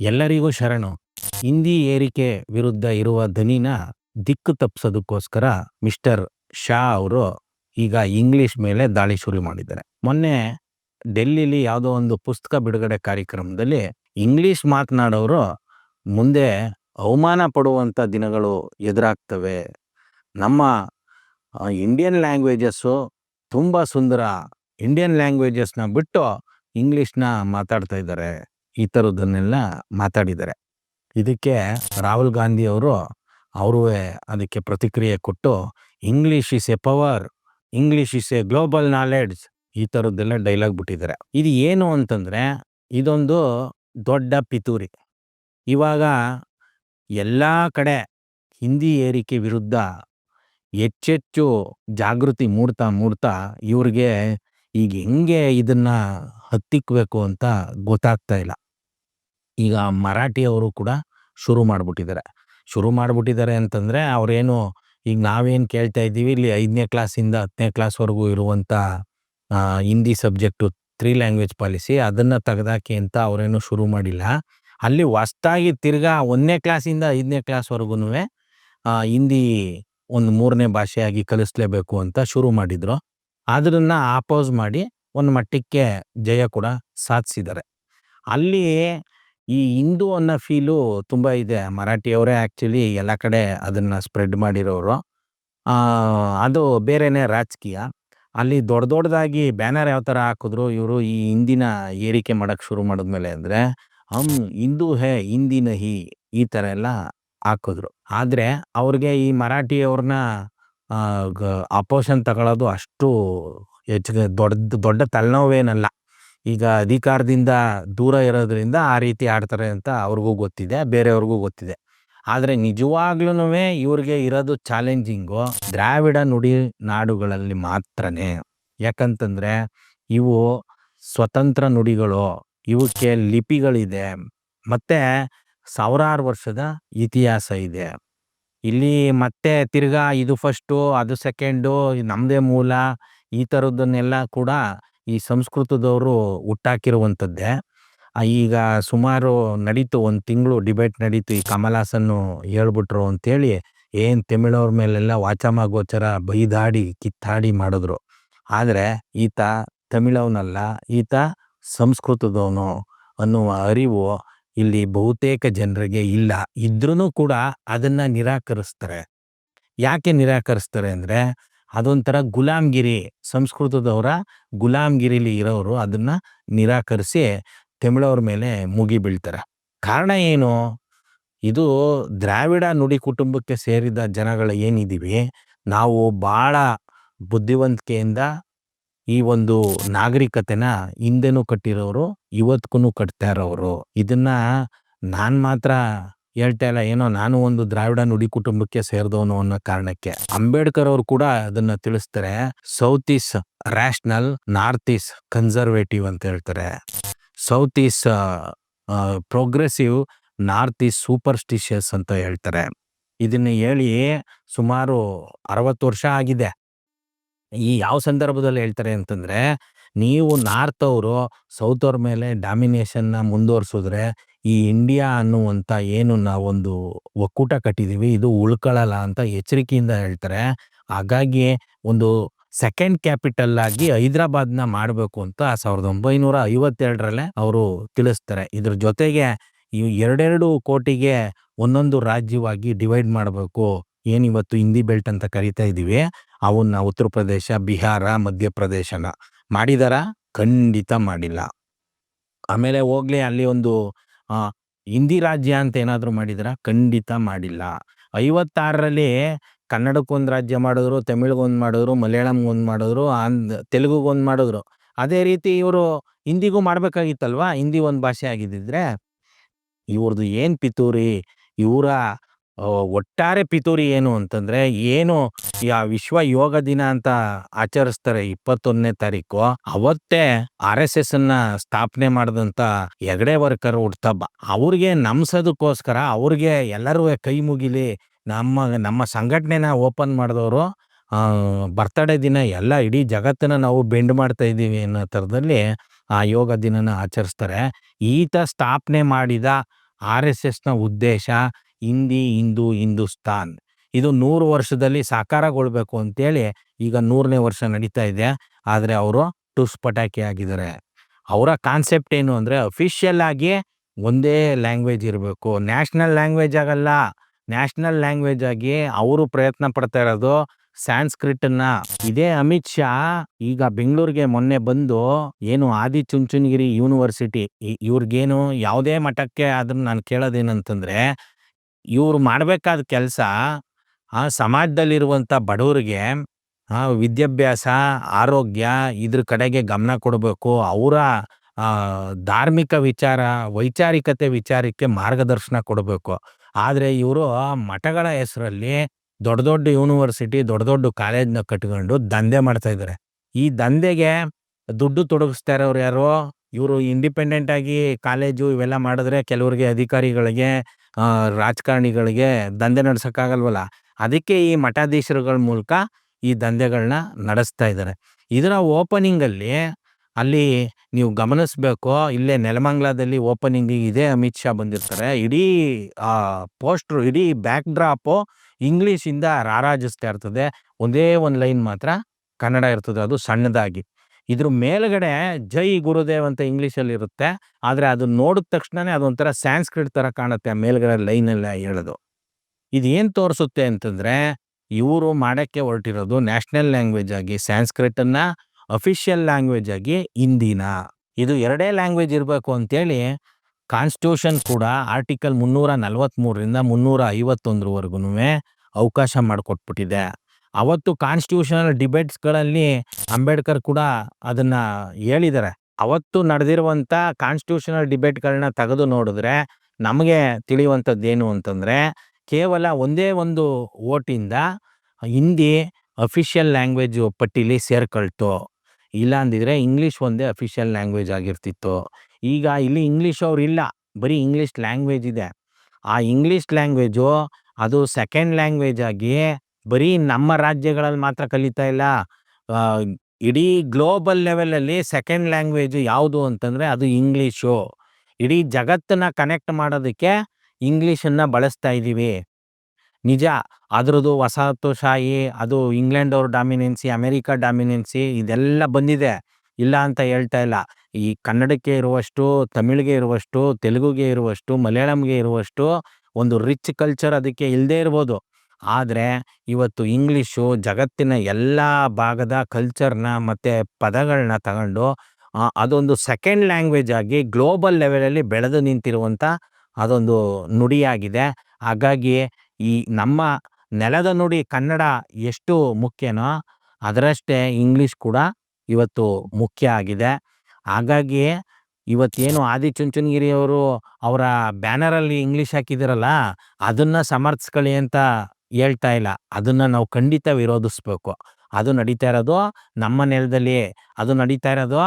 ಎಲ್ಲರಿಗೂ ಶರಣು. ಹಿಂದಿ ಏರಿಕೆ ವಿರುದ್ಧ ಇರುವ ಧ್ವನಿನ ದಿಕ್ಕು ತಪ್ಪಿಸೋದಕ್ಕೋಸ್ಕರ ಮಿಸ್ಟರ್ ಶಾ ಅವರು ಈಗ ಇಂಗ್ಲಿಷ್ ಮೇಲೆ ದಾಳಿ ಶುರು ಮಾಡಿದ್ದಾರೆ. ಮೊನ್ನೆ ಡೆಲ್ಲಿಲಿ ಯಾವುದೋ ಒಂದು ಪುಸ್ತಕ ಬಿಡುಗಡೆ ಕಾರ್ಯಕ್ರಮದಲ್ಲಿ ಇಂಗ್ಲಿಷ್ ಮಾತನಾಡೋರು ಮುಂದೆ ಅವಮಾನ ಪಡುವಂಥ ದಿನಗಳು ಎದುರಾಗ್ತವೆ. ನಮ್ಮ ಇಂಡಿಯನ್ ಲ್ಯಾಂಗ್ವೇಜಸ್ಸು ತುಂಬ ಸುಂದರ ಇಂಡಿಯನ್ ಲ್ಯಾಂಗ್ವೇಜಸ್ನ ಬಿಟ್ಟು ಇಂಗ್ಲಿಷ್ನ ಮಾತಾಡ್ತಾ ಇದ್ದಾರೆ. ಈ ಥರದ್ದನ್ನೆಲ್ಲ ಮಾತಾಡಿದ್ದಾರೆ. ಇದಕ್ಕೆ ರಾಹುಲ್ ಗಾಂಧಿ ಅವರು ಅವರು ಅದಕ್ಕೆ ಪ್ರತಿಕ್ರಿಯೆ ಕೊಟ್ಟು English is a power English is a global knowledge ಈ ಥರದ್ದೆಲ್ಲ ಡೈಲಾಗ್ ಬಿಟ್ಟಿದ್ದಾರೆ. ಇದು ಏನು ಅಂತಂದರೆ, ಇದೊಂದು ದೊಡ್ಡ ಪಿತೂರಿ. ಇವಾಗ ಎಲ್ಲ ಕಡೆ ಹಿಂದಿ ಏರಿಕೆ ವಿರುದ್ಧ ಹೆಚ್ಚೆಚ್ಚು ಜಾಗೃತಿ ಮೂಡ್ತಾ ಮೂಡ್ತಾ ಇವ್ರಿಗೆ ಈಗ ಹೆಂಗೆ ಇದನ್ನು ಹತ್ತಿಕ್ಕಬೇಕು ಅಂತ ಗೊತ್ತಾಗ್ತಾ ಇಲ್ಲ. ಈಗ ಮರಾಠಿಯವರು ಕೂಡ ಶುರು ಮಾಡಿಬಿಟ್ಟಿದ್ದಾರೆ. ಶುರು ಮಾಡಿಬಿಟ್ಟಿದ್ದಾರೆ ಅಂತಂದರೆ ಅವರೇನು, ಈಗ ನಾವೇನು ಕೇಳ್ತಾ ಇದ್ದೀವಿ, ಇಲ್ಲಿ ಐದನೇ ಕ್ಲಾಸಿಂದ ಹತ್ತನೇ ಕ್ಲಾಸ್ವರೆಗೂ ಇರುವಂಥ Hindi subject three language policy ಅದನ್ನು ತೆಗೆದಾಕಿ ಅಂತ ಅವರೇನು ಶುರು ಮಾಡಿಲ್ಲ. ಅಲ್ಲಿ ಹೊಸ್ದಾಗಿ ತಿರ್ಗಾ ಒಂದನೇ ಕ್ಲಾಸಿಂದ ಐದನೇ ಕ್ಲಾಸ್ವರೆಗೂ ಹಿಂದಿ ಒಂದು ಮೂರನೇ ಭಾಷೆಯಾಗಿ ಕಲಿಸ್ಲೇಬೇಕು ಅಂತ ಶುರು ಮಾಡಿದರು. ಅದನ್ನು ಆಪೋಸ್ ಮಾಡಿ ಒಂದು ಮಟ್ಟಕ್ಕೆ ಜಯ ಕೂಡ ಸಾಧಿಸಿದ್ದಾರೆ. ಅಲ್ಲಿ ಈ ಹಿಂದೂ ಅನ್ನೋ ಫೀಲು ತುಂಬ ಇದೆ. ಮರಾಠಿಯವರೇ ಆ್ಯಕ್ಚುಲಿ ಎಲ್ಲ ಕಡೆ ಅದನ್ನು ಸ್ಪ್ರೆಡ್ ಮಾಡಿರೋರು. ಅದು ಬೇರೆನೇ ರಾಜಕೀಯ. ಅಲ್ಲಿ ದೊಡ್ಡ ದೊಡ್ಡದಾಗಿ ಬ್ಯಾನರ್ ಯಾವ ಥರ ಹಾಕಿದ್ರು ಇವರು ಈ ಹಿಂದಿನ ಏರಿಕೆ ಮಾಡೋಕ್ಕೆ ಶುರು ಮಾಡಿದ್ಮೇಲೆ ಅಂದರೆ, ಹಮ್, ಹಿಂದೂ ಹೇ ಹಿಂದಿ ನಹಿ ಈ ಥರ ಎಲ್ಲ ಹಾಕಿದ್ರು. ಆದರೆ ಅವ್ರಿಗೆ ಈ ಮರಾಠಿಯವ್ರನ್ನ ಅಪೋಷನ್ ತಗೊಳ್ಳೋದು ಅಷ್ಟು ಹೆಚ್ಚಿಗೆ ದೊಡ್ಡ ದೊಡ್ಡ ತಲೆನೋವೇನಲ್ಲ. ಈಗ ಅಧಿಕಾರದಿಂದ ದೂರ ಇರೋದ್ರಿಂದ ಆ ರೀತಿ ಆಡ್ತಾರೆ ಅಂತ ಅವ್ರಿಗೂ ಗೊತ್ತಿದೆ, ಬೇರೆಯವ್ರಿಗೂ ಗೊತ್ತಿದೆ. ಆದರೆ ನಿಜವಾಗ್ಲೂ ಇವ್ರಿಗೆ ಇರೋದು ಚಾಲೆಂಜಿಂಗು ದ್ರಾವಿಡ ನುಡಿ ನಾಡುಗಳಲ್ಲಿ ಮಾತ್ರನೇ. ಯಾಕಂತಂದರೆ ಇವು ಸ್ವತಂತ್ರ ನುಡಿಗಳು, ಇವಕ್ಕೆ ಲಿಪಿಗಳಿದೆ, ಮತ್ತು ಸಾವಿರಾರು ವರ್ಷದ ಇತಿಹಾಸ ಇದೆ. ಇಲ್ಲಿ ಮತ್ತೆ ತಿರ್ಗಾ ಇದು ಫಸ್ಟು, ಅದು ಸೆಕೆಂಡು ನಮ್ಮದೇ ಮೂಲ, ಈ ಥರದ್ದನ್ನೆಲ್ಲ ಕೂಡ ಈ ಸಂಸ್ಕೃತದವರು ಹುಟ್ಟಾಕಿರುವಂಥದ್ದೇ. ಈಗ ಸುಮಾರು ನಡೀತು, ಒಂದು ತಿಂಗಳು ಡಿಬೇಟ್ ನಡೀತು, ಈ ಕಮಲ್ ಹಾಸನ್ನು ಹೇಳ್ಬಿಟ್ರು ಅಂತೇಳಿ ಏನು ತಮಿಳವ್ರ ಮೇಲೆಲ್ಲ ವಾಚಮ ಗೋಚರ ಬೈದಾಡಿ, ಕಿತ್ತಾಡಿ ಮಾಡಿದ್ರು. ಆದರೆ ಈತ ತಮಿಳವನಲ್ಲ, ಈತ ಸಂಸ್ಕೃತದವನು ಅನ್ನುವ ಅರಿವು ಇಲ್ಲಿ ಬಹುತೇಕ ಜನರಿಗೆ ಇಲ್ಲ. ಇದ್ರೂ ಕೂಡ ಅದನ್ನು ನಿರಾಕರಿಸ್ತಾರೆ. ಯಾಕೆ ನಿರಾಕರಿಸ್ತಾರೆ ಅಂದ್ರೆ ಅದೊಂಥರ ಗುಲಾಮ್ಗಿರಿ ಸಂಸ್ಕೃತದವರ ಗುಲಾಮ್ಗಿರಿಲಿ ಇರೋರು ಅದನ್ನ ನಿರಾಕರಿಸಿ ತಮಿಳವ್ರ ಮೇಲೆ ಮುಗಿ ಬೀಳ್ತಾರೆ. ಕಾರಣ ಏನು? ಇದು ದ್ರಾವಿಡ ನುಡಿ ಕುಟುಂಬಕ್ಕೆ ಸೇರಿದ ಜನಗಳು ಏನಿದ್ದೀವಿ ನಾವು ಬಹಳ ಬುದ್ಧಿವಂತಿಕೆಯಿಂದ ಈ ಒಂದು ನಾಗರಿಕತೆನ ಹಿಂದೆನೂ ಕಟ್ಟಿರೋರು ಇವತ್ಗೂ ಕಟ್ತಾ ಇರೋರು. ಇದನ್ನ ನಾನು ಮಾತ್ರ ಹೇಳ್ತಾ ಇಲ್ಲ, ಏನೋ ನಾನು ಒಂದು ದ್ರಾವಿಡ ನುಡಿ ಕುಟುಂಬಕ್ಕೆ ಸೇರಿದವನು ಅನ್ನೋ ಕಾರಣಕ್ಕೆ. ಅಂಬೇಡ್ಕರ್ ಅವರು ಕೂಡ ಅದನ್ನ ತಿಳಿಸ್ತಾರೆ south is rational north is conservative ಅಂತ ಹೇಳ್ತಾರೆ. South is progressive north is superstitious ಅಂತ ಹೇಳ್ತಾರೆ. ಇದನ್ನ ಹೇಳಿ ಸುಮಾರು ಅರವತ್ತು ವರ್ಷ ಆಗಿದೆ. ಈ ಯಾವ ಸಂದರ್ಭದಲ್ಲಿ ಹೇಳ್ತಾರೆ ಅಂತಂದ್ರೆ, ನೀವು ನಾರ್ತ್ ಅವರು ಸೌತ್ ಅವ್ರ ಮೇಲೆ ಡಾಮಿನೇಷನ್ನ ಮುಂದುವರ್ಸಿದ್ರೆ ಈ ಇಂಡಿಯಾ ಅನ್ನುವಂಥ ಏನು ನಾವೊಂದು ಒಕ್ಕೂಟ ಕಟ್ಟಿದ್ದೀವಿ ಇದು ಉಳ್ಕೊಳ್ಳಲ್ಲ ಅಂತ ಎಚ್ಚರಿಕೆಯಿಂದ ಹೇಳ್ತಾರೆ. ಹಾಗಾಗಿ ಒಂದು ಸೆಕೆಂಡ್ ಕ್ಯಾಪಿಟಲ್ ಆಗಿ ಹೈದರಾಬಾದ್ನ ಮಾಡಬೇಕು ಅಂತ ಸಾವಿರದ ಒಂಬೈನೂರ ಐವತ್ತೆರಡರಲ್ಲೇ ಅವರು ತಿಳಿಸ್ತಾರೆ. ಇದ್ರ ಜೊತೆಗೆ ಈ ಎರಡೆರಡು ಕೋಟಿಗೆ ಒಂದೊಂದು ರಾಜ್ಯವಾಗಿ ಡಿವೈಡ್ ಮಾಡಬೇಕು ಏನಿವತ್ತು ಹಿಂದಿ ಬೆಲ್ಟ್ ಅಂತ ಕರಿತಾ ಇದೀವಿ, ಅವನ್ನ ಉತ್ತರ ಪ್ರದೇಶ, ಬಿಹಾರ ಮಧ್ಯಪ್ರದೇಶನ ಮಾಡಿದಾರ? ಖಂಡಿತ ಮಾಡಿಲ್ಲ. ಆಮೇಲೆ ಹೋಗ್ಲಿ ಅಲ್ಲಿ ಒಂದು ಹಿಂದಿ ರಾಜ್ಯ ಅಂತ ಏನಾದರೂ ಮಾಡಿದ್ರ? ಖಂಡಿತ ಮಾಡಿಲ್ಲ. ಐವತ್ತಾರರಲ್ಲಿ ಕನ್ನಡಕ್ಕೊಂದು ರಾಜ್ಯ ಮಾಡಿದ್ರು ತಮಿಳ್ಗೊಂದು ಮಾಡಿದ್ರು ಮಲಯಾಳಂಗೊಂದು ಮಾಡಿದ್ರು ತೆಲುಗು ತೆಲುಗುಗೊಂದು ಮಾಡಿದ್ರು. ಅದೇ ರೀತಿ ಇವರು ಹಿಂದಿಗೂ ಮಾಡ್ಬೇಕಾಗಿತ್ತಲ್ವಾ? ಹಿಂದಿ ಒಂದು ಭಾಷೆ ಆಗಿದ್ದಿದ್ರೆ? ಇವ್ರದ್ದು ಏನು ಪಿತೂರಿ? ಇವರ ಒಟ್ಟಾರೆ ಪಿತೂರಿ ಏನು ಅಂತಂದ್ರೆ ಏನು ಆ ವಿಶ್ವ ಯೋಗ ದಿನ ಅಂತ ಆಚರಿಸ್ತಾರೆ ಇಪ್ಪತ್ತೊಂದನೇ ತಾರೀಕು, ಅವತ್ತೇ ಆರ್ ಎಸ್ ಎಸ್ ಅನ್ನ ಸ್ಥಾಪನೆ ಮಾಡಿದಂತ ಹೆಗಡೆ ವರ್ಕರ್ ಹುಡ್ತಬ್ಬ ಅವ್ರಿಗೆ ನಮ್ಸೋದಕ್ಕೋಸ್ಕರ ಅವ್ರಿಗೆ ಎಲ್ಲರೂ ಕೈ ಮುಗಿಲಿ, ನಮ್ಮ ನಮ್ಮ ಸಂಘಟನೆನ ಓಪನ್ ಮಾಡಿದವರು ಬರ್ತಡೇ ದಿನ ಎಲ್ಲ ಇಡೀ ಜಗತ್ತನ್ನ ನಾವು ಬೆಂಡ್ ಮಾಡ್ತಾ ಇದ್ದೀವಿ ಅನ್ನೋ ಥರದಲ್ಲಿ ಆ ಯೋಗ ದಿನನ ಆಚರಿಸ್ತಾರೆ. ಈತ ಸ್ಥಾಪನೆ ಮಾಡಿದ ಆರ್ ಎಸ್ ಎಸ್ನ ಉದ್ದೇಶ ಹಿಂದಿ, ಹಿಂದೂ, ಹಿಂದೂಸ್ತಾನ್. ಇದು ನೂರು ವರ್ಷದಲ್ಲಿ ಸಾಕಾರಗೊಳ್ಬೇಕು ಅಂತೇಳಿ ಈಗ ನೂರನೇ ವರ್ಷ ನಡೀತಾ ಇದೆ. ಆದರೆ ಅವರು ಟುಸ್ ಪಟಾಕಿ ಆಗಿದ್ದಾರೆ ಅವರ ಕಾನ್ಸೆಪ್ಟ್ ಏನು ಅಂದರೆ ಅಫಿಷಿಯಲ್ ಆಗಿ ಒಂದೇ ಲ್ಯಾಂಗ್ವೇಜ್ ಇರಬೇಕು. ನ್ಯಾಷನಲ್ ಲ್ಯಾಂಗ್ವೇಜ್ ಆಗಲ್ಲ. ನ್ಯಾಷನಲ್ ಲ್ಯಾಂಗ್ವೇಜ್ ಆಗಿ ಅವರು ಪ್ರಯತ್ನ ಪಡ್ತಾ ಇರೋದು ಸ್ಯಾನ್ಸ್ಕ್ರಿಟನ್ನ ಇದೇ ಅಮಿತ್ ಶಾ ಈಗ ಬೆಂಗಳೂರಿಗೆ ಮೊನ್ನೆ ಬಂದು ಏನು ಆದಿ ಚುಂಚನಗಿರಿ ಯೂನಿವರ್ಸಿಟಿ ಇವ್ರಿಗೇನು ಯಾವುದೇ ಮಠಕ್ಕೆ ಆದ್ರೂ ನಾನು ಕೇಳೋದೇನಂತಂದ್ರೆ ಇವ್ರು ಮಾಡಬೇಕಾದ ಕೆಲಸ, ಆ ಸಮಾಜದಲ್ಲಿರುವಂಥ ಬಡವರಿಗೆ ವಿದ್ಯಾಭ್ಯಾಸ, ಆರೋಗ್ಯ ಇದ್ರ ಕಡೆಗೆ ಗಮನ ಕೊಡಬೇಕು. ಅವರ ಧಾರ್ಮಿಕ ವಿಚಾರ, ವೈಚಾರಿಕತೆ ವಿಚಾರಕ್ಕೆ ಮಾರ್ಗದರ್ಶನ ಕೊಡಬೇಕು. ಆದರೆ ಇವರು ಮಠಗಳ ಹೆಸರಲ್ಲಿ ದೊಡ್ಡ ದೊಡ್ಡ ಯೂನಿವರ್ಸಿಟಿ, ದೊಡ್ಡ ದೊಡ್ಡ ಕಾಲೇಜ್ನ ಕಟ್ಕೊಂಡು ದಂಧೆ ಮಾಡ್ತಾ ಇದ್ದಾರೆ ಈ ದಂಧೆಗೆ ದುಡ್ಡು ತೊಡಗಿಸ್ತಾ ಇರೋರು ಯಾರು? ಇವರು ಇಂಡಿಪೆಂಡೆಂಟ್ ಆಗಿ ಕಾಲೇಜು ಇವೆಲ್ಲ ಮಾಡಿದ್ರೆ ಕೆಲವರಿಗೆ ಅಧಿಕಾರಿಗಳಿಗೆ ಆ, ರಾಜಕಾರಣಿಗಳಿಗೆ ದಂಧೆ ನಡೆಸೋಕ್ಕಾಗಲ್ವಲ್ಲ? ಅದಕ್ಕೆ ಈ ಮಠಾಧೀಶರುಗಳ ಮೂಲಕ ಈ ದಂಧೆಗಳನ್ನ ನಡೆಸ್ತಾ ಇದ್ದಾರೆ. ಇದರ ಓಪನಿಂಗಲ್ಲಿ ಅಲ್ಲಿ ನೀವು ಗಮನಿಸ್ಬೇಕು ಇಲ್ಲೇ ನೆಲಮಂಗ್ಲದಲ್ಲಿ ಓಪನಿಂಗ್ ಇದೇ ಅಮಿತ್ ಶಾ ಬಂದಿರ್ತಾರೆ. ಇಡೀ ಆ ಪೋಸ್ಟ್ರು ಇಡೀ ಬ್ಯಾಕ್ ಡ್ರಾಪು ಇಂಗ್ಲೀಷಿಂದ ರಾರಾಜಿಸ್ತಾ ಇರ್ತದೆ. ಒಂದೇ ಒಂದು ಲೈನ್ ಮಾತ್ರ ಕನ್ನಡ ಇರ್ತದೆ ಅದು ಸಣ್ಣದಾಗಿ. ಇದ್ರ ಮೇಲ್ಗಡೆ ಜೈ ಗುರುದೇವ್ ಅಂತ ಇಂಗ್ಲೀಷಲ್ಲಿ ಇರುತ್ತೆ. ಆದ್ರೆ ಅದು ನೋಡಿದ ತಕ್ಷಣನೇ ಅದೊಂಥರ ಸ್ಯಾನ್ಸ್ಕ್ರಿಟ್ ತರ ಕಾಣುತ್ತೆ ಆ ಮೇಲ್ಗಡೆ ಲೈನ್ ಎಲ್ಲ ಹೇಳೋದು. ಏನ್ ತೋರಿಸುತ್ತೆ ಅಂತಂದ್ರೆ ಇವರು ಮಾಡಕ್ಕೆ ಹೊರಟಿರೋದು ನ್ಯಾಷನಲ್ ಲ್ಯಾಂಗ್ವೇಜ್ ಆಗಿ ಸ್ಯಾನ್ಸ್ಕ್ರಿಟ್ ಅನ್ನ ಅಫಿಷಿಯಲ್ ಲ್ಯಾಂಗ್ವೇಜ್ ಆಗಿ ಹಿಂದಿನ. ಇದು ಎರಡೇ ಲ್ಯಾಂಗ್ವೇಜ್ ಇರಬೇಕು ಅಂತೇಳಿ ಕಾನ್ಸ್ಟಿಟ್ಯೂಷನ್ ಕೂಡ ಆರ್ಟಿಕಲ್ ಮುನ್ನೂರ ನಲವತ್ತ್ಮೂರರಿಂದ ಮುನ್ನೂರ ಐವತ್ತೊಂದರವರೆಗೂ ಅವಕಾಶ ಮಾಡಿಕೊಟ್ಬಿಟ್ಟಿದೆ. ಅವತ್ತು ಕಾನ್ಸ್ಟಿಟ್ಯೂಷನಲ್ ಡಿಬೇಟ್ಸ್ಗಳಲ್ಲಿ ಅಂಬೇಡ್ಕರ್ ಕೂಡ ಅದನ್ನ ಹೇಳಿದ್ದಾರೆ ಅವತ್ತು ನಡೆದಿರುವಂತ ಕಾನ್ಸ್ಟಿಟ್ಯೂಷನಲ್ ಡಿಬೇಟ್ಗಳನ್ನ ತೆಗೆದು ನೋಡಿದ್ರೆ ನಮಗೆ ತಿಳಿಯುವಂಥದ್ದು ಏನು ಅಂತಂದ್ರೆ ಕೇವಲ ಒಂದೇ ಒಂದು ಓಟಿಂದ ಹಿಂದಿ ಅಫಿಷಿಯಲ್ ಲ್ಯಾಂಗ್ವೇಜ್ ಪಟ್ಟಿಲಿ ಸೇರ್ಕೊಳ್ತು. ಇಲ್ಲ ಅಂದಿದ್ರೆ ಇಂಗ್ಲಿಷ್ ಒಂದೇ ಅಫಿಷಿಯಲ್ ಲ್ಯಾಂಗ್ವೇಜ್ ಆಗಿರ್ತಿತ್ತು. ಈಗ ಇಲ್ಲಿ ಇಂಗ್ಲಿಷ್ ಅವ್ರು ಇಲ್ಲ. ಬರೀ ಇಂಗ್ಲಿಷ್ ಲ್ಯಾಂಗ್ವೇಜ್ ಇದೆ. ಆ ಇಂಗ್ಲಿಷ್ ಲ್ಯಾಂಗ್ವೇಜು ಅದು ಸೆಕೆಂಡ್ ಲ್ಯಾಂಗ್ವೇಜ್ ಆಗಿ ಬರೀ ನಮ್ಮ ರಾಜ್ಯಗಳಲ್ಲಿ ಮಾತ್ರ ಕಲಿತಾ ಇಲ್ಲ. ಇಡೀ ಗ್ಲೋಬಲ್ ಲೆವೆಲಲ್ಲಿ ಸೆಕೆಂಡ್ ಲ್ಯಾಂಗ್ವೇಜ್ ಯಾವುದು ಅಂತಂದ್ರೆ ಅದು ಇಂಗ್ಲೀಷು ಇಡೀ ಜಗತ್ತನ್ನ ಕನೆಕ್ಟ್ ಮಾಡೋದಕ್ಕೆ ಇಂಗ್ಲೀಷನ್ನು ಬಳಸ್ತಾ ಇದ್ದೀವಿ ನಿಜ, ಅದರದ್ದು ವಸಾಹತುಶಾಹಿ, ಅದು ಇಂಗ್ಲೆಂಡ್ ಅವ್ರ ಡಾಮಿನೆನ್ಸಿ ಅಮೆರಿಕ ಡಾಮಿನೆನ್ಸಿ ಇದೆಲ್ಲ ಬಂದಿದೆ. ಇಲ್ಲ ಅಂತ ಹೇಳ್ತಾ ಇಲ್ಲ. ಈ ಕನ್ನಡಕ್ಕೆ ಇರುವಷ್ಟು, ತಮಿಳ್ಗೆ ಇರುವಷ್ಟು, ತೆಲುಗುಗೆ ಇರುವಷ್ಟು, ಮಲಯಾಳಂಗೆ ಇರುವಷ್ಟು ಒಂದು ರಿಚ್ ಕಲ್ಚರ್ ಅದಕ್ಕೆ ಇಲ್ಲದೆ ಇರ್ಬೋದು. ಆದರೆ ಇವತ್ತು ಇಂಗ್ಲೀಷು ಜಗತ್ತಿನ ಎಲ್ಲ ಭಾಗದ ಕಲ್ಚರ್ನ ಮತ್ತು ಪದಗಳನ್ನ ತಗೊಂಡು ಅದೊಂದು ಸೆಕೆಂಡ್ ಲ್ಯಾಂಗ್ವೇಜ್ ಆಗಿ ಗ್ಲೋಬಲ್ ಲೆವೆಲಲ್ಲಿ ಬೆಳೆದು ನಿಂತಿರುವಂಥ ಅದೊಂದು ನುಡಿಯಾಗಿದೆ. ಹಾಗಾಗಿ ಈ ನಮ್ಮ ನೆಲದ ನುಡಿ ಕನ್ನಡ ಎಷ್ಟು ಮುಖ್ಯನೋ ಅದರಷ್ಟೇ ಇಂಗ್ಲೀಷ್ ಕೂಡ ಇವತ್ತು ಮುಖ್ಯ ಆಗಿದೆ. ಹಾಗಾಗಿ ಇವತ್ತೇನು ಆದಿ ಅವರು ಅವರ ಬ್ಯಾನರಲ್ಲಿ ಇಂಗ್ಲೀಷ್ ಹಾಕಿದಿರಲ್ಲ, ಅದನ್ನು ಸಮರ್ಥಿಸ್ಕೊಳ್ಳಿ ಅಂತ ಹೇಳ್ತಾ ಇಲ್ಲ. ಅದನ್ನು ನಾವು ಖಂಡಿತ ವಿರೋಧಿಸ್ಬೇಕು. ಅದು ನಡೀತಾ ಇರೋದು ನಮ್ಮ ನೆಲದಲ್ಲಿ, ಅದು ನಡೀತಾ ಇರೋದು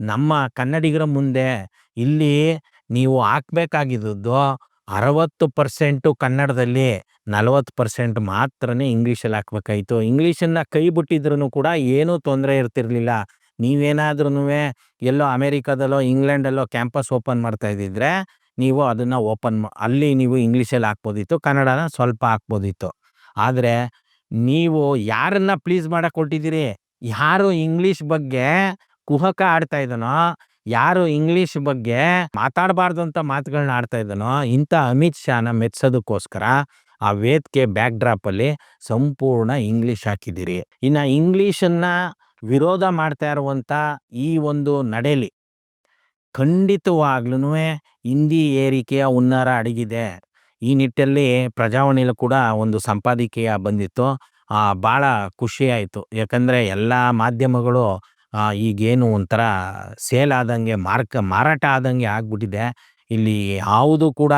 ನಮ್ಮ ಕನ್ನಡಿಗರ ಮುಂದೆ. ಇಲ್ಲಿ ನೀವು ಹಾಕ್ಬೇಕಾಗಿದ್ದು ಅರವತ್ತು ಪರ್ಸೆಂಟು ಕನ್ನಡದಲ್ಲಿ, ನಲವತ್ತು ಪರ್ಸೆಂಟ್ ಮಾತ್ರನೇ ಇಂಗ್ಲೀಷಲ್ಲಿ ಹಾಕ್ಬೇಕಾಯಿತು. ಇಂಗ್ಲೀಷನ್ನು ಕೈ ಬಿಟ್ಟಿದ್ರು ಕೂಡ ಏನೂ ತೊಂದರೆ ಇರ್ತಿರ್ಲಿಲ್ಲ. ನೀವೇನಾದ್ರೂ ಎಲ್ಲೋ ಅಮೇರಿಕಾದಲ್ಲೋ, ಇಂಗ್ಲೆಂಡಲ್ಲೋ ಕ್ಯಾಂಪಸ್ ಓಪನ್ ಮಾಡ್ತಾ ಇದ್ದಿದ್ರೆ ನೀವು ಅದನ್ನು ಓಪನ್ ಅಲ್ಲಿ ನೀವು ಇಂಗ್ಲೀಷಲ್ಲಿ ಹಾಕ್ಬೋದಿತ್ತು, ಕನ್ನಡನ ಸ್ವಲ್ಪ ಹಾಕ್ಬೋದಿತ್ತು. ಆದರೆ ನೀವು ಯಾರನ್ನ ಪ್ಲೀಸ್ ಮಾಡಕ್ಕೆ ಕೊಟ್ಟಿದ್ದೀರಿ ಯಾರು ಇಂಗ್ಲೀಷ್ ಬಗ್ಗೆ ಕುಹಕ ಆಡ್ತಾ ಇದ್ದಾನೋ, ಯಾರು ಇಂಗ್ಲೀಷ್ ಬಗ್ಗೆ ಮಾತಾಡಬಾರ್ದು ಅಂತ ಮಾತುಗಳನ್ನ ಆಡ್ತಾ ಇದ್ದಾನೋ, ಇಂಥ ಅಮಿತ್ ಶಾನ ಮೆಚ್ಚೋದಕ್ಕೋಸ್ಕರ ಆ ವೇದಿಕೆ ಬ್ಯಾಕ್ ಡ್ರಾಪಲ್ಲಿ ಸಂಪೂರ್ಣ ಇಂಗ್ಲೀಷ್ ಹಾಕಿದ್ದೀರಿ. ಇನ್ನು ಇಂಗ್ಲೀಷನ್ನು ವಿರೋಧ ಮಾಡ್ತಾ ಇರುವಂಥ ಈ ಒಂದು ನಡೆಲಿ ಖಂಡಿತವಾಗ್ಲೂ ಹಿಂದಿ ಏರಿಕೆಯ ಹುನ್ನಾರ ಅಡಗಿದೆ. ಈ ನಿಟ್ಟಲ್ಲಿ ಪ್ರಜಾವಾಣಿಲೂ ಕೂಡ ಒಂದು ಸಂಪಾದಕೀಯ ಬಂದಿತ್ತು. ಭಾಳ ಖುಷಿಯಾಯಿತು. ಯಾಕಂದರೆ ಎಲ್ಲ ಮಾಧ್ಯಮಗಳು ಈಗೇನು ಒಂಥರ ಸೇಲ್ ಆದಂಗೆ, ಮಾರ್ಕ, ಮಾರಾಟ ಆದಂಗೆ ಆಗಿಬಿಟ್ಟಿದೆ. ಇಲ್ಲಿ ಯಾವುದು ಕೂಡ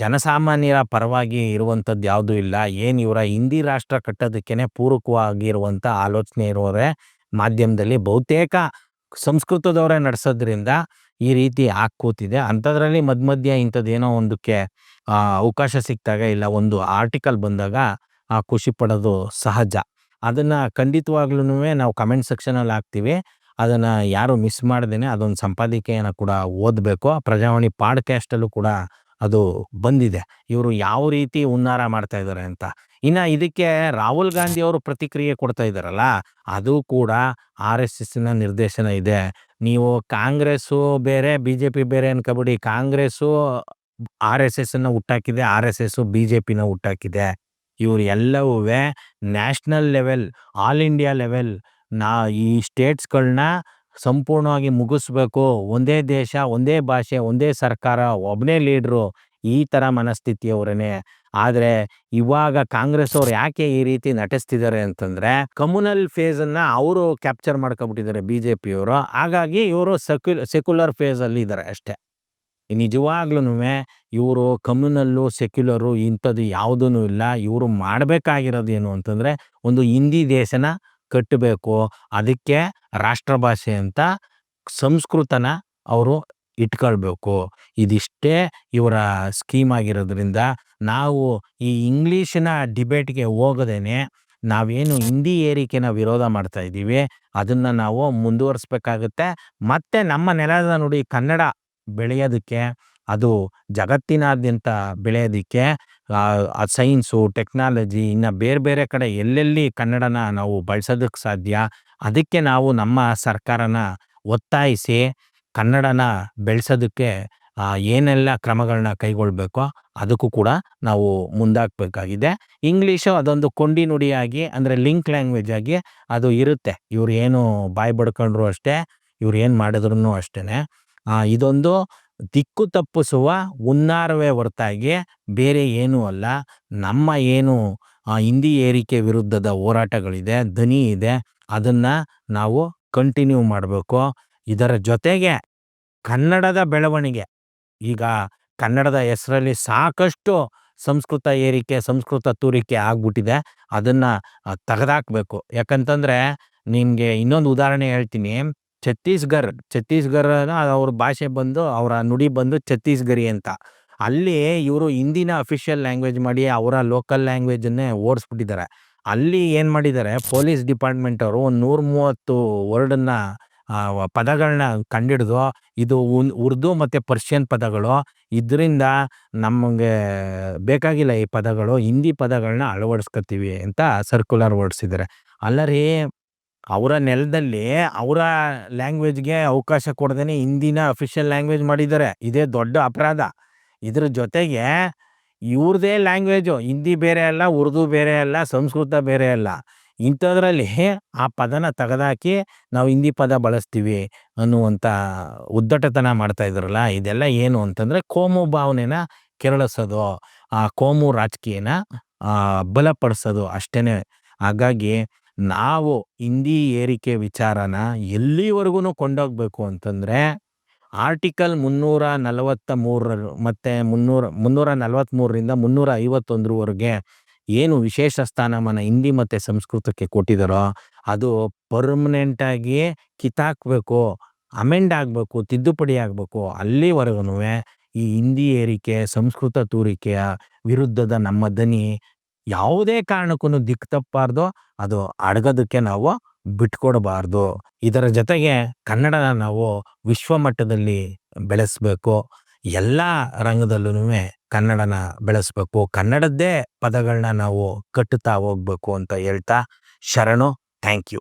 ಜನಸಾಮಾನ್ಯರ ಪರವಾಗಿ ಇರುವಂಥದ್ದು ಯಾವುದೂ ಇಲ್ಲ. ಏನು ಇವರ ಹಿಂದಿ ರಾಷ್ಟ್ರ ಕಟ್ಟೋದಕ್ಕೇನೆ ಪೂರಕವಾಗಿರುವಂಥ ಆಲೋಚನೆ ಇರೋರೇ ಮಾಧ್ಯಮದಲ್ಲಿ ಬಹುತೇಕ ಸಂಸ್ಕೃತದವರೇ ನಡೆಸೋದ್ರಿಂದ ಈ ರೀತಿ ಆಗ್ ಅಂಥದ್ರಲ್ಲಿ ಮಧ್ಯ ಮಧ್ಯ ಇಂಥದ್ದೇನೋ ಒಂದಕ್ಕೆ ಆ, ಅವಕಾಶ ಸಿಕ್ಕಿದಾಗ ಇಲ್ಲ ಒಂದು ಆರ್ಟಿಕಲ್ ಬಂದಾಗ ಆ ಖುಷಿ ಪಡೋದು ಸಹಜ. ಅದನ್ನ ಖಂಡಿತವಾಗ್ಲೂ ನಾವು ಕಮೆಂಟ್ ಸೆಕ್ಷನಲ್ಲಿ ಹಾಕ್ತೀವಿ. ಅದನ್ನ ಯಾರು ಮಿಸ್ ಮಾಡ್ದೇನೆ ಅದೊಂದು ಸಂಪಾದಕೀಯನ ಕೂಡ ಓದಬೇಕು. ಪ್ರಜಾವಾಣಿ ಪಾಡ್ಕ್ಯಾಸ್ಟಲ್ಲೂ ಕೂಡ ಅದು ಬಂದಿದೆ. ಇವರು ಯಾವ ರೀತಿ ಉನ್ನಾರ ಮಾಡ್ತಾ ಇದ್ದಾರೆ ಅಂತ. ಇನ್ನು ಇದಕ್ಕೆ ರಾಹುಲ್ ಗಾಂಧಿ ಅವರು ಪ್ರತಿಕ್ರಿಯೆ ಕೊಡ್ತಾ ಇದ್ದಾರಲ್ಲ, ಅದು ಕೂಡ ಆರ್ ಎಸ್ ಎಸ್ನ ನಿರ್ದೇಶನ ಇದೆ. ನೀವು ಕಾಂಗ್ರೆಸ್ಸು ಬೇರೆ, ಬಿ ಜೆ ಪಿ ಬೇರೆ ಅನ್ಕೋಬಿಡಿ. ಕಾಂಗ್ರೆಸ್ಸು ಆರ್ ಎಸ್ ಎಸ್ ಅನ್ನ ಹುಟ್ಟಾಕಿದೆ, R S S B J ಪಿನ ಹುಟ್ಟಾಕಿದೆ. ಇವರು ಎಲ್ಲವೂ national level, all India level, ನಾ ಈ ಸ್ಟೇಟ್ಸ್ಗಳನ್ನ ಸಂಪೂರ್ಣವಾಗಿ ಮುಗಿಸ್ಬೇಕು. ಒಂದೇ ದೇಶ, ಒಂದೇ ಭಾಷೆ, ಒಂದೇ ಸರ್ಕಾರ ಒಬ್ಬನೇ ಲೀಡ್ರು ಈ ಥರ ಮನಸ್ಥಿತಿಯವ್ರೇ ಆದರೆ ಇವಾಗ ಕಾಂಗ್ರೆಸ್ ಅವ್ರು ಯಾಕೆ ಈ ರೀತಿ ನಟಿಸ್ತಿದ್ದಾರೆ ಅಂತಂದರೆ, ಕಮ್ಯುನಲ್ ಫೇಸನ್ನು ಅವರು ಕ್ಯಾಪ್ಚರ್ ಮಾಡ್ಕೊಬಿಟ್ಟಿದ್ದಾರೆ ಬಿ ಜೆ ಪಿಯವರು ಹಾಗಾಗಿ ಇವರು ಸೆಕ್ಯು ಸೆಕ್ಯುಲರ್ ಫೇಸಲ್ಲಿ ಇದ್ದಾರೆ ಅಷ್ಟೇ. ನಿಜವಾಗ್ಲೂ ಇವರು ಕಮ್ಯುನಲ್ಲು, ಸೆಕ್ಯುಲರು ಇಂಥದ್ದು ಯಾವುದೂ ಇಲ್ಲ. ಇವರು ಮಾಡಬೇಕಾಗಿರೋದೇನು ಅಂತಂದರೆ, ಒಂದು ಹಿಂದಿ ದೇಶನ ಕಟ್ಟಬೇಕು. ಅದಕ್ಕೆ ರಾಷ್ಟ್ರಭಾಷೆ ಅಂತ ಸಂಸ್ಕೃತನ ಅವರು ಇಟ್ಕೊಳ್ಬೇಕು. ಇದಿಷ್ಟೇ ಇವರ ಸ್ಕೀಮ್ ಆಗಿರೋದ್ರಿಂದ ನಾವು ಈ ಇಂಗ್ಲೀಷಿನ ಡಿಬೇಟ್ಗೆ ಹೋಗದೇನೆ ನಾವೇನು ಹಿಂದಿ ಏರಿಕೆನ ವಿರೋಧ ಮಾಡ್ತಾ ಇದ್ದೀವಿ, ಅದನ್ನು ನಾವು ಮುಂದುವರಿಸ್ಬೇಕಾಗುತ್ತೆ. ಮತ್ತು ನಮ್ಮ ನೆಲದ ನುಡಿ ಕನ್ನಡ ಬೆಳೆಯೋದಕ್ಕೆ ಅದು ಜಗತ್ತಿನಾದ್ಯಂತ ಬೆಳೆಯೋದಕ್ಕೆ ಸೈನ್ಸು, ಟೆಕ್ನಾಲಜಿ ಇನ್ನು ಬೇರೆ ಬೇರೆ ಕಡೆ ಎಲ್ಲೆಲ್ಲಿ ಕನ್ನಡನ ನಾವು ಬಳಸೋದಕ್ಕೆ ಸಾಧ್ಯ, ಅದಕ್ಕೆ ನಾವು ನಮ್ಮ ಸರ್ಕಾರನ ಒತ್ತಾಯಿಸಿ ಕನ್ನಡನ ಬೆಳೆಸೋದಕ್ಕೆ ಏನೆಲ್ಲ ಕ್ರಮಗಳನ್ನ ಕೈಗೊಳ್ಬೇಕೋ ಅದಕ್ಕೂ ಕೂಡ ನಾವು ಮುಂದಾಗಬೇಕಾಗಿದೆ. ಇಂಗ್ಲೀಷು ಅದೊಂದು ಕೊಂಡಿ ನುಡಿಯಾಗಿ ಅಂದರೆ ಲಿಂಕ್ ಲ್ಯಾಂಗ್ವೇಜ್ ಆಗಿ ಅದು ಇರುತ್ತೆ. ಇವ್ರು ಏನು ಬಾಯಿ ಬಡ್ಕೊಂಡ್ರು ಅಷ್ಟೇ, ಇವ್ರು ಏನು ಮಾಡಿದ್ರು ಅಷ್ಟೇ ಇದೊಂದು ದಿಕ್ಕು ತಪ್ಪಿಸುವ ಹುನ್ನಾರವೇ ಹೊರತಾಗಿ ಬೇರೆ ಏನೂ ಅಲ್ಲ. ನಮ್ಮ ಏನು ಹಿಂದಿ ಏರಿಕೆ ವಿರುದ್ಧದ ಹೋರಾಟಗಳಿದೆ ದನಿ ಇದೆ, ಅದನ್ನು ನಾವು ಕಂಟಿನ್ಯೂ ಮಾಡಬೇಕು. ಇದರ ಜೊತೆಗೆ ಕನ್ನಡದ ಬೆಳವಣಿಗೆ. ಈಗ ಕನ್ನಡದ ಹೆಸರಲ್ಲಿ ಸಾಕಷ್ಟು ಸಂಸ್ಕೃತ ಏರಿಕೆ, ಸಂಸ್ಕೃತ ತೂರಿಕೆ ಆಗ್ಬಿಟ್ಟಿದೆ. ಅದನ್ನು ತೆಗೆದಾಕ್ಬೇಕು. ಯಾಕಂತಂದರೆ ನಿಮಗೆ ಇನ್ನೊಂದು ಉದಾಹರಣೆ ಹೇಳ್ತೀನಿ. ಛತ್ತೀಸ್ಗಢ ಛತ್ತೀಸ್‌ಗರನ ಅವ್ರ ಭಾಷೆ ಬಂದು ಅವರ ನುಡಿ ಬಂದು ಛತ್ತೀಸ್ಗರಿ ಅಂತ. ಅಲ್ಲಿ ಇವರು ಹಿಂದಿನ ಅಫಿಷಿಯಲ್ ಲ್ಯಾಂಗ್ವೇಜ್ ಮಾಡಿ ಅವರ ಲೋಕಲ್ ಲ್ಯಾಂಗ್ವೇಜನ್ನೇ ಓಡಿಸ್ಬಿಟ್ಟಿದ್ದಾರೆ. ಅಲ್ಲಿ ಏನು ಮಾಡಿದ್ದಾರೆ ಪೊಲೀಸ್ ಡಿಪಾರ್ಟ್ಮೆಂಟ್ ಅವರು ಒಂದು ನೂರ ಮೂವತ್ತು ವರ್ಡನ್ನ ಪದಗಳನ್ನ ಕಂಡಿಡಿದು, ಇದು ಉರ್ದು ಮತ್ತು ಪರ್ಷಿಯನ್ ಪದಗಳು ಇದರಿಂದ ನಮಗೆ ಬೇಕಾಗಿಲ್ಲ ಈ ಪದಗಳು ಹಿಂದಿ ಪದಗಳನ್ನ ಅಳವಡಿಸ್ಕೊತೀವಿ ಅಂತ ಸರ್ಕ್ಯುಲರ್ ಹೊರಡಿಸಿದ್ದಾರೆ ಅಲ್ಲರಿ ಅವರ ನೆಲದಲ್ಲಿ ಅವರ ಲ್ಯಾಂಗ್ವೇಜ್ಗೆ ಅವಕಾಶ ಕೊಡದೇನೆ ಹಿಂದಿನ ಅಫಿಷಿಯಲ್ ಲ್ಯಾಂಗ್ವೇಜ್ ಮಾಡಿದ್ದಾರೆ. ಇದೇ ದೊಡ್ಡ ಅಪರಾಧ. ಇದ್ರ ಜೊತೆಗೆ ಇವ್ರದೇ ಲ್ಯಾಂಗ್ವೇಜು, ಹಿಂದಿ ಬೇರೆ ಅಲ್ಲ, ಉರ್ದು ಬೇರೆ ಅಲ್ಲ, ಸಂಸ್ಕೃತ ಬೇರೆ ಅಲ್ಲ. ಇಂಥದ್ರಲ್ಲಿ ಆ ಪದನ ತೆಗೆದಾಕಿ ನಾವು ಹಿಂದಿ ಪದ ಬಳಸ್ತೀವಿ ಅನ್ನುವಂಥ ಉದ್ದಟತನ ಮಾಡ್ತಾ ಇದೆಲ್ಲ ಏನು ಅಂತಂದರೆ ಕೋಮು ಭಾವನೆನ ಕೆರಳಿಸೋದು, ಆ ಕೋಮು ರಾಜಕೀಯನ ಬಲಪಡಿಸೋದು ಅಷ್ಟೇ ಹಾಗಾಗಿ ನಾವು ಹಿಂದಿ ಏರಿಕೆ ವಿಚಾರನ ಎಲ್ಲಿವರೆಗೂ ಕೊಂಡೋಗ್ಬೇಕು ಅಂತಂದರೆ, ಆರ್ಟಿಕಲ್ ಮುನ್ನೂರ ನಲವತ್ತ ಮೂರರ ಮತ್ತು ಮುನ್ನೂರ ಮುನ್ನೂರ ನಲವತ್ತ್ಮೂರರಿಂದ ಮುನ್ನೂರ ಐವತ್ತೊಂದರವರೆಗೆ ಏನು ವಿಶೇಷ ಸ್ಥಾನಮಾನ ಹಿಂದಿ ಮತ್ತು ಸಂಸ್ಕೃತಕ್ಕೆ ಕೊಟ್ಟಿದ್ದಾರೋ ಅದು ಪರ್ಮನೆಂಟಾಗಿ ಕಿತ್ತಾಕಬೇಕು ಅಮೆಂಡ್ ಆಗಬೇಕು, ತಿದ್ದುಪಡಿ ಆಗಬೇಕು ಅಲ್ಲಿವರೆಗೂ ಈ ಹಿಂದಿ ಏರಿಕೆ, ಸಂಸ್ಕೃತ ತೂರಿಕೆಯ ವಿರುದ್ಧದ ನಮ್ಮ ದನಿ ಯಾವುದೇ ಕಾರಣಕ್ಕೂ ದಿಕ್ಕು ತಪ್ಪಬಾರ್ದು ಅದು ಅಡಗೋದಕ್ಕೆ ನಾವು ಬಿಟ್ಕೊಡಬಾರ್ದು. ಇದರ ಜೊತೆಗೆ ಕನ್ನಡನ ನಾವು ವಿಶ್ವಮಟ್ಟದಲ್ಲಿ ಬೆಳೆಸಬೇಕು. ಎಲ್ಲ ರಂಗದಲ್ಲೂ ಕನ್ನಡನ ಬೆಳೆಸಬೇಕು. ಕನ್ನಡದ್ದೇ ಪದಗಳನ್ನ ನಾವು ಕಟ್ಟುತ್ತಾ ಹೋಗ್ಬೇಕು ಅಂತ ಹೇಳ್ತಾ, ಶರಣು, ಥ್ಯಾಂಕ್ ಯು.